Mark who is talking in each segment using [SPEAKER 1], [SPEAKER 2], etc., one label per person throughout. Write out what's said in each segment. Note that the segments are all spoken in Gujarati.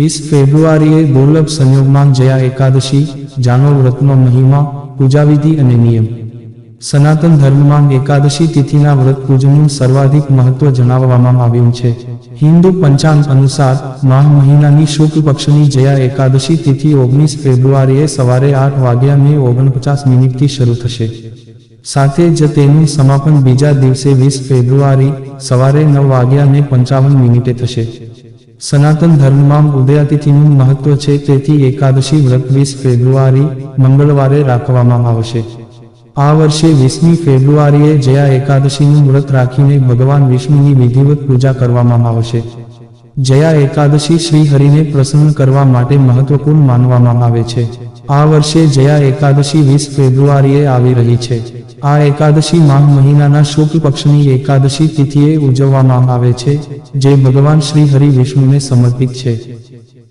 [SPEAKER 1] વીસ ફેબ્રુઆરીએ દુર્લભ સંયોગમાં જયા એકાદશી જાનો વ્રતનો મહિમા, પૂજાવિધિ અને નિયમ. સનાતન ધર્મમાં એકાદશી તિથિના વ્રત પૂજનનું સર્વાધિક મહત્વ જણાવવામાં આવ્યું છે. હિન્દુ પંચાંગ અનુસાર માહ મહિનાની શુક્લ પક્ષની જયા એકાદશી તિથિ ઓગણીસ ફેબ્રુઆરીએ સવારે આઠ વાગ્યાને ઓગણપચાસ મિનિટથી શરૂ થશે. સાથે જ તેનું સમાપન બીજા દિવસે વીસ ફેબ્રુઆરી સવારે નવ વાગ્યાને પંચાવન મિનિટે થશે. સનાતન ધર્મમાં ઉદયાતિથિનું મહત્વ છે તેથી એકાદશી વ્રત વીસ ફેબ્રુઆરી મંગળવારે રાખવામાં આવશે. આ વર્ષે વીસમી ફેબ્રુઆરીએ જયા એકાદશીનું વ્રત રાખીને ભગવાન વિષ્ણુની વિધિવત પૂજા કરવામાં આવશે. જયા એકાદશી શ્રી હરિને પ્રસન્ન કરવા માટે મહત્વપૂર્ણ માનવામાં આવે છે. આ વર્ષે જયા એકાદશી વીસ ફેબ્રુઆરીએ આવી રહી છે. આ એકાદશી માહ મહિનાના શુક્લ પક્ષની એકાદશી તિથિએ ઉજવવામાં આવે છે, જે ભગવાન શ્રી હરિ વિષ્ણુને સમર્પિત છે.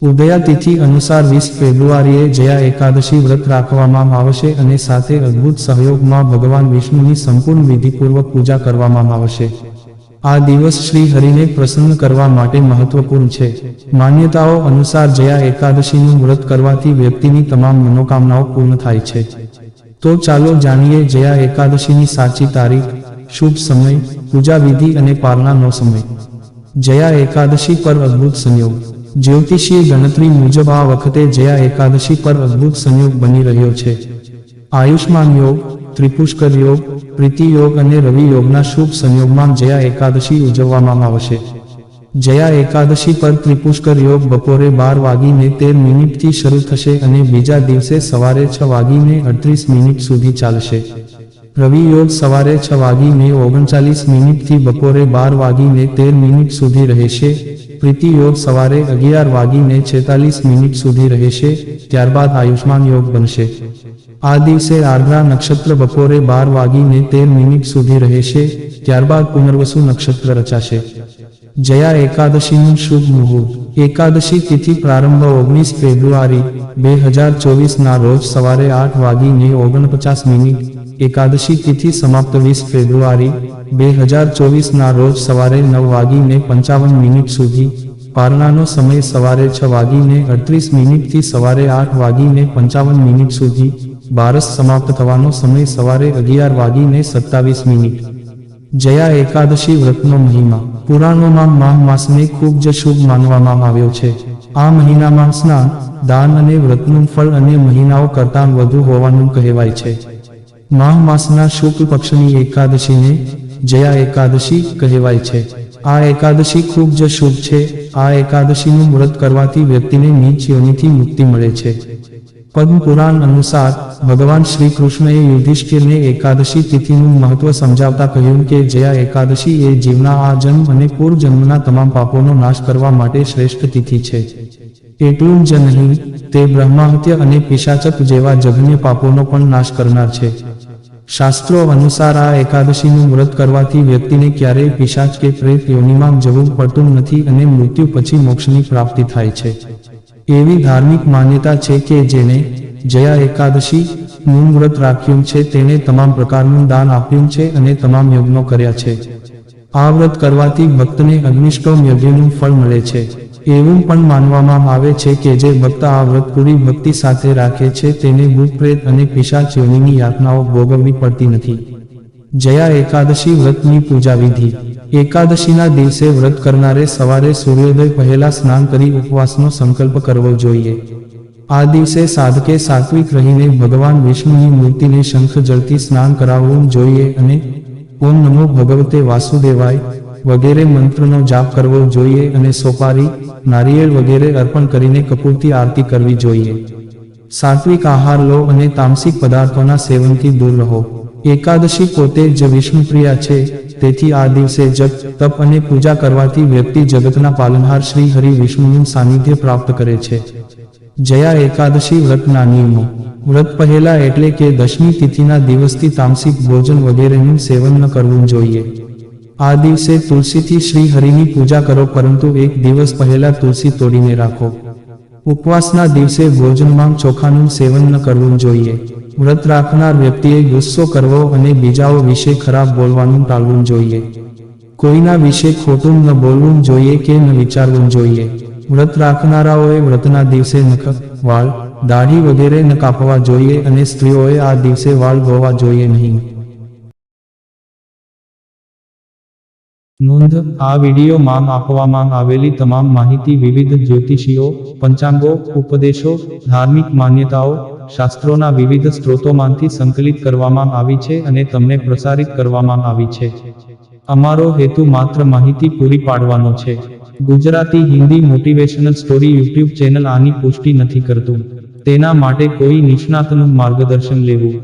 [SPEAKER 1] ઉદયા તિથિ અનુસાર વીસ ફેબ્રુઆરીએ જયા એકાદશી વ્રત રાખવામાં આવશે અને સાથે અદ્ભુત સહયોગમાં ભગવાન વિષ્ણુની સંપૂર્ણ વિધિપૂર્વક પૂજા કરવામાં આવશે. આ દિવસ શ્રી હરિને પ્રસન્ન કરવા માટે મહત્વપૂર્ણ છે. માન્યતાઓ અનુસાર જયા એકાદશીનું વ્રત કરવાથી વ્યક્તિની તમામ મનોકામનાઓ પૂર્ણ થાય છે. તો ચાલો જાણીએ જયા એકાદશીની સાચી તારીખ, શુભ સમય, પૂજા વિધિ અને પારણાનો સમય. જયા એકાદશી પર અદ્ભુત સંયોગ. જ્યોતિષીય ગણતરી મુજબ આ વખતે જયા એકાદશી પર અદ્ભુત સંયોગ બની રહ્યો છે. આયુષ્માન યોગ ત્રિપુષ્કર યોગ, પ્રીતિ યોગ અને રવિ યોગના શુભ સંયોગમાં જયા એકાદશી ઉજવવામાં આવશે. જયા એકાદશી પર ત્રિપુષ્કર યોગ બપોરે બાર વાગીને તેર મિનિટથી શરૂ થશે અને બીજા દિવસે સવારે છ વાગીને અડત્રીસ મિનિટ સુધી ચાલશે. રવિ યોગ સવારે છ વાગીને ઓગણચાલીસ મિનિટથી બપોરે બાર વાગીને તેર મિનિટ સુધી રહેશે. પ્રીતિ યોગ સવારે અગિયાર વાગીને છેતાલીસ મિનિટ સુધી રહેશે. ત્યારબાદ આયુષ્માન યોગ બનશે. આ દિવસે આર્દ્રા નક્ષત્ર બપોરે બાર વાગીને તેર મિનિટ સુધી રહેશે, ત્યારબાદ પુનર્વસુ નક્ષત્ર રચાશે. જયા એકાદશીનું શુભ મુહૂર્ત. એકાદશી તિથિ પ્રારંભ ઓગણીસ ફેબ્રુઆરી, બે હજાર ચોવીસના રોજ સવારે આઠ વાગીને ઓગણપચાસ મિનિટ. એકાદશી તિથિ સમાપ્ત વીસ ફેબ્રુઆરી, બે હજાર ચોવીસના રોજ સવારે નવ વાગીને પંચાવન મિનિટ સુધી. પારણાનો સમય સવારે છ વાગીને અડત્રીસ મિનિટથી સવારે આઠ વાગીને પંચાવન મિનિટ સુધી. બારસ સમાપ્ત થવાનો સમય સવારે અગિયાર વાગીને સત્તાવીસ મિનિટ. જયા એકાદશી વ્રતનો મહિમા. પુરાણોમાં માહ માસને ખૂબ જ શુભ માનવામાં આવ્યો છે. આ મહિનામાં સ્નાન, દાન અને વ્રતનું ફળ અને મહિનાઓ કરતાં વધુ હોવાનું કહેવાય છે. માહ માસના શુક્લ પક્ષની એકાદશીને જયા એકાદશી કહેવાય છે. આ એકાદશી ખૂબ જ શુભ છે. આ એકાદશીનું વ્રત કરવાથી વ્યક્તિને નીચ યોનિથી મુક્તિ મળે છે. પદ્મ પુરાણ અનુસાર ભગવાન શ્રી કૃષ્ણએ યુધિષ્ઠિરને એકાદશી તિથિનું મહત્વ સમજાવતા કહ્યું કે જયા એકાદશી એ જીવના આ જન્મ અને પૂર્વજન્મના તમામ પાપોનો નાશ કરવા માટે શ્રેષ્ઠ તિથિ છે. એટલું જ નહીં, તે બ્રહ્માહત્ય અને પિશાચક જેવા જઘન્ય પાપોનો પણ નાશ કરનાર છે. શાસ્ત્રો અનુસાર આ એકાદશીનું વ્રત કરવાથી વ્યક્તિને ક્યારેય પિશાચ કે પ્રેત યોનિમાં જવું પડતું નથી અને મૃત્યુ પછી મોક્ષની પ્રાપ્તિ થાય છે. એવી ધાર્મિક માન્યતા છે કે જેને જયા એકાદશી નું વ્રત રાખ્યું છે, તેણે તમામ પ્રકારનું દાન આપ્યું છે અને તમામ યજ્ઞો કર્યા છે. આ વ્રત કરવાથી ભક્તને અગ્નિષ્ટોમ યજ્ઞનું ફળ મળે છે. એવું પણ માનવામાં આવે છે કે જે ભક્ત આ વ્રત પૂરી ભક્તિ સાથે રાખે છે, તેને ભૂત પ્રેત અને પિશાચ યોનિની યાતનાઓ ભોગવવી પડતી નથી. જયા એકાદશી વ્રતની પૂજા વિધિ એકાદશીના દિવસે વ્રત કરનારે સવારે સૂર્યોદય પહેલા સ્નાન કરી ઉપવાસનો સંકલ્પ કરવો જોઈએ. આ દિવસે સાધકે સાત્વિક રહીને ભગવાન વિષ્ણુની મૂર્તિને શંખ જળથી સ્નાન કરાવવું જોઈએ અને ઓમ નમો ભગવતે વાસુદેવાય વગેરે મંત્રનો જાપ કરવો જોઈએ અને સોપારી, નારિયેળ વગેરે અર્પણ કરીને કપૂરથી આરતી કરવી જોઈએ. સાત્વિક આહાર લો અને તામસિક પદાર્થોના સેવનથી દૂર રહો. એકાદશી પોતે જ વિષ્ણુપ્રિયા છે. તેથી આ દિવસે જપ તપ અને પૂજા કરવાથી વ્યક્તિ જગતના પાલનહાર શ્રી હરિ વિષ્ણુનું સાનિધ્ય પ્રાપ્ત કરે છે. જયા એકાદશી વ્રતના નિયમો. વ્રત પહેલા એટલે કે દશમી તિથિના દિવસથી તામસિક ભોજન વગેરેનું સેવન ન કરવું જોઈએ. આ દિવસે તુલસીથી શ્રી હરિની પૂજા કરો પરંતુ એક દિવસ પહેલા તુલસી તોડીને રાખો. ઉપવાસના દિવસે ભોજનમાં ચોખાનું સેવન ન કરવું જોઈએ. વ્રત રાખનાર વ્યક્તિએ ગુસ્સો કરવો અને બીજાઓ વિશે ખરાબ બોલવાનું ટાળવું જોઈએ. કોઈના વિશે ખોટું ન બોલવું જોઈએ કે ન વિચારવું જોઈએ. વ્રત રાખનારાઓએ વ્રતના દિવસે નખ વાળ દાઢી વગેરે ન કાપવા જોઈએ અને સ્ત્રીઓએ આ દિવસે વાળ ધોવા જોઈએ નહીં. નોંધ, આ વિડીયોમાં આપવામાં આવેલી તમામ માહિતી વિવિધ જ્યોતિષીઓ, પંચાંગો, ઉપદેશો, ધાર્મિક માન્યતાઓ શાસ્ત્રોના વિવિધ સ્ત્રોતોમાંથી સંકલિત કરવામાં આવી છે અને તમને પ્રસારિત કરવામાં આવી છે. અમારો હેતુ માત્ર માહિતી પૂરી પાડવાનો છે. Gujarati Hindi motivational story YouTube channel આની પુષ્ટિ નથી કરતું. તેના માટે કોઈ નિષ્ણાતનું માર્ગદર્શન લેવું.